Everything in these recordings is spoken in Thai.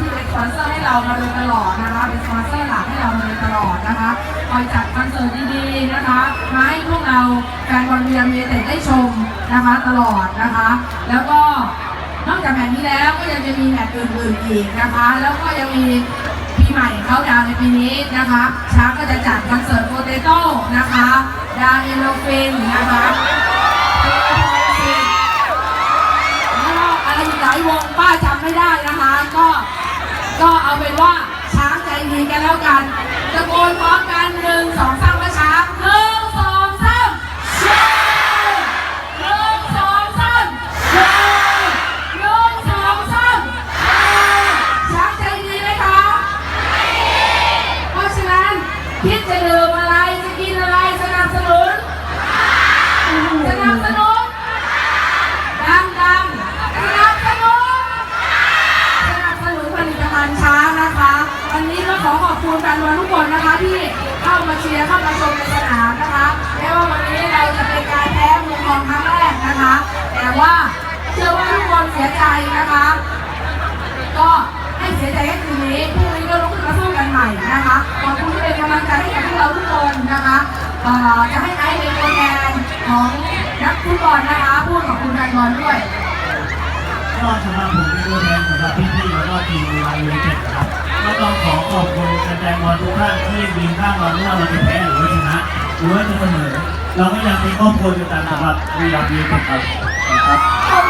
ที่เป็นสปอนเซอร์ให้เรามาโดยตลอดนะคะ เป็นสปอนเซอร์หลักให้เรามาโดยตลอดนะคะคอยจัดคอนเสิร์ตดีๆนะคะมาให้พวกเราแฟนบอลเรียมเยเต็ดได้ชมนะคะตลอดนะคะ แล้วก็นอกจากแมตช์นี้แล้วก็ยังจะมีแมตช์อื่นๆอีกนะคะ แล้วก็ยังมีปีใหม่เขาดาวในปีนี้นะคะช้างก็จะจัดคอนเสิร์ตโปเตโต้นะคะดาเอโลฟินนะคะแล้วก็อะไรอีกหลายวงป้าจำไม่ได้นะคะ ก็ ก็เอาเป็นว่าช้างใจดีกันแล้วกันตะโกนพร้อมกันหนึ่งสองสาม ขอขอบคุณแฟนบอลทุกคนนะคะที่เข้ามาเชียร์เข้ามาชมในสนามนะคะแม้ว่าวันนี้เราจะเป็นการแพ้เมืองทองครั้งแรกนะคะ แต่ว่าเชื่อว่าทุกคนเสียใจนะคะ ก็ให้เสียใจแค่คืนนี้พรุ่งนี้ก็ลุกขึ้นมาสู้กันใหม่นะคะขอบคุณที่เป็นกำลังใจให้กับพวกเราทุกคนนะคะจะให้ไอซ์เป็นตัวแทนของนักฟุตบอลนะคะพูดขอบคุณแฟนบอลด้วยก็สำหรับผมเป็นตัวแทนสำหรับพี่ๆแล้วก็ทีมวีรันยูไนเต็ดนะครับก็ต้องขอขอบ แฟนๆบอลทุกท่านที่ยืนข้างเราไม่ว่าเราจะแพ้หรือว่าชนะหรือว่าจะเสมอเราก็ยังเป็นครอบครัวเดียวกันสำหรับวีรันยูไนเต็ดครับครับ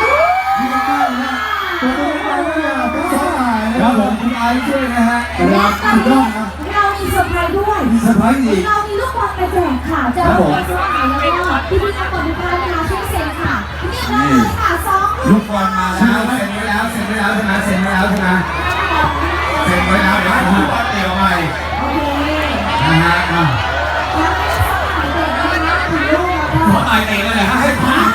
ดีมากๆนะฮะตัวตัวเล็กๆเนี่ยเป็นสาวหายนะครับผมคุณไอซ์ช่วยนะฮะและตอนสุดยนี้อดนะเรามีเซอร์ไพรส์ด้วยมีเซอร์ไพรส์อีกเรามีลูกบอลไปแจกค่ะเจอเพื่อนสายแล้วก็พี่พี่นักบอลทุกท่านนะคะช่วยเซ็นค่ะนี่เราเลยค่ะสองลูกบอลมาแล้วเซ็นไว้แล้วเซ็นไว้แล้วใช่ไหม นะฮะอะแล้วไม่สายเด็กนะคะถึงลูกแล้วขอก็ตายเองเลยเหรอฮะให้ขอ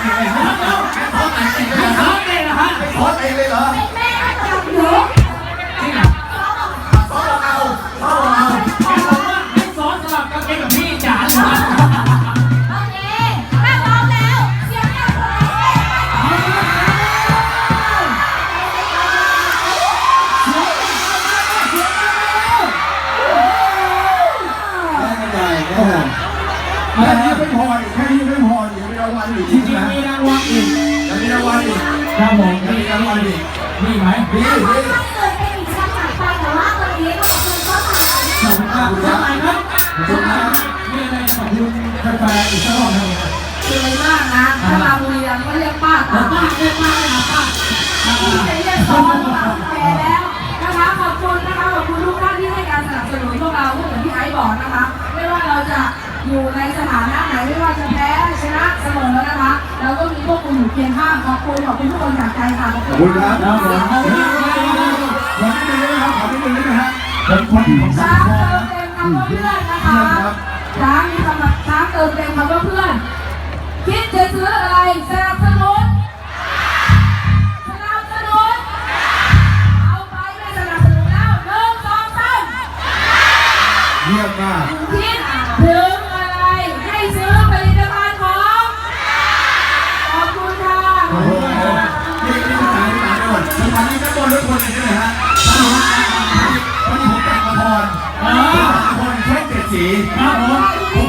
แค่นี้ไม่พออีกแค่นี้ไม่พออีกมีรางวัลอีกจริงๆมีรางวัลอีกยังมีรางวัลอีกครับผมยัมีรางวัลอีกมีไหมมีมีขอบคุณมากทำไมครับขอบคุณมากมีอะไรขอบคุณแฟนๆอีกสักรอบหนึ่งสวยมากนะถ้ามาบุรีรัมย์ก็เรียกป้าตาป้าเรียกป้าเลยนะป้าที่จะเรียกซ้อนป้าแก่แล้วนะคะขอบคุณนะคะขอบคุณทุกท่านที่ให้การสนับสนุนพวกเราเหมือนที่ไอซ์บอกนะคะ ไม่ว่าเราจะ อยู่ในสถานะไหนไม่ว่าจะแพ้ชนะเสมอนะคะเราก็มีพวกคุณอยู่เคียงข้างขอบคุณขอบคุณทุกคนจากใจค่ะขอบขอบคุคุณณคค่ะรับขอบคุณขอนิดนึงได้ไหมครับขอนิดนึงได้ไหมฮะผมคนของสัช้างงคมเติมเต็มคำว่าเพื่อนนะคะช้างมีคำว่าช้างเติมเต็มคำว่าเพื่อน คิดจะซื้ออะไรสนับสนุน สถานีนักบอลทุกคนเลยใช่ไหมฮะวันนี้ผมแต่งละครละครช่องเจ็ดสีครับผม